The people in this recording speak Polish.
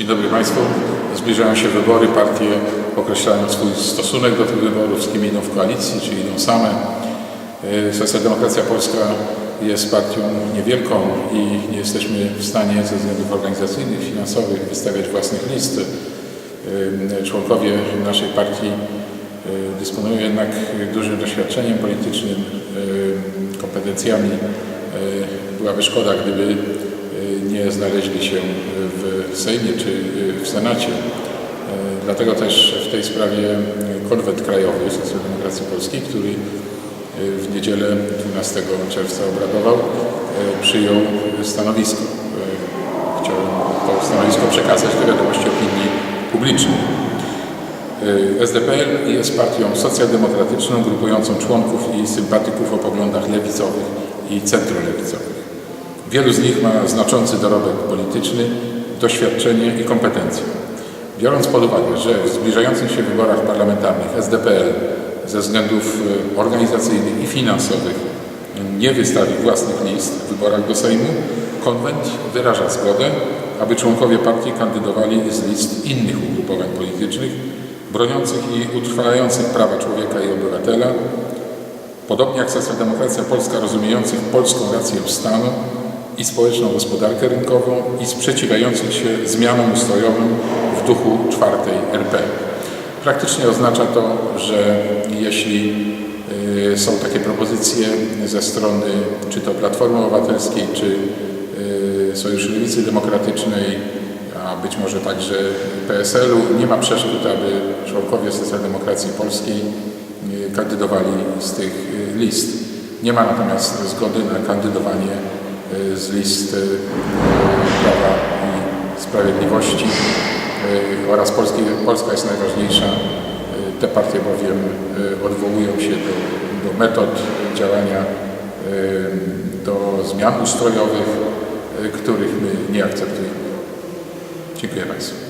Dzień dobry Państwu. Zbliżają się wybory. Partie określają swój stosunek do tych wyborów, z kim idą w koalicji, czy idą same. E, Socjaldemokracja Polska jest partią niewielką i nie jesteśmy w stanie ze względów organizacyjnych, finansowych wystawiać własnych list. E, Członkowie naszej partii e, dysponują jednak dużym doświadczeniem politycznym, kompetencjami. Byłaby szkoda, gdyby nie znaleźli się w Sejmie czy w Senacie. E, Dlatego też w tej sprawie konwent krajowy Socjaldemokracji Polskiej, który e, w niedzielę 12 czerwca obradował, e, przyjął stanowisko. Chciałem to stanowisko przekazać do wiadomości opinii publicznej. SDPL jest partią socjaldemokratyczną grupującą członków i sympatyków o poglądach lewicowych i centrolewicowych. Wielu z nich ma znaczący dorobek polityczny, doświadczenie i kompetencje. Biorąc pod uwagę, że w zbliżających się wyborach parlamentarnych SDPL ze względów e, organizacyjnych i finansowych nie wystawi własnych list w wyborach do Sejmu, konwent wyraża zgodę, aby członkowie partii kandydowali z list innych ugrupowań politycznych, broniących i utrwalających prawa człowieka i obywatela, podobnie jak socjaldemokracja polska rozumiejących polską rację stanu i społeczną gospodarkę rynkową i sprzeciwiających się zmianom ustrojowym w duchu czwartej RP. Praktycznie oznacza to, że jeśli y, są takie propozycje ze strony czy to Platformy Obywatelskiej, czy y, Sojuszu Lewicy Demokratycznej, a być może także PSL-u, nie ma przeszkód, aby członkowie socjaldemokracji polskiej y, kandydowali z tych list. Nie ma natomiast zgody na kandydowanie z list y, Prawa i Sprawiedliwości y, oraz Polski, Polska jest najważniejsza. Y, Te partie bowiem y, odwołują się do, do metod działania, y, do zmian ustrojowych, y, których my nie akceptujemy. Dziękuję Państwu.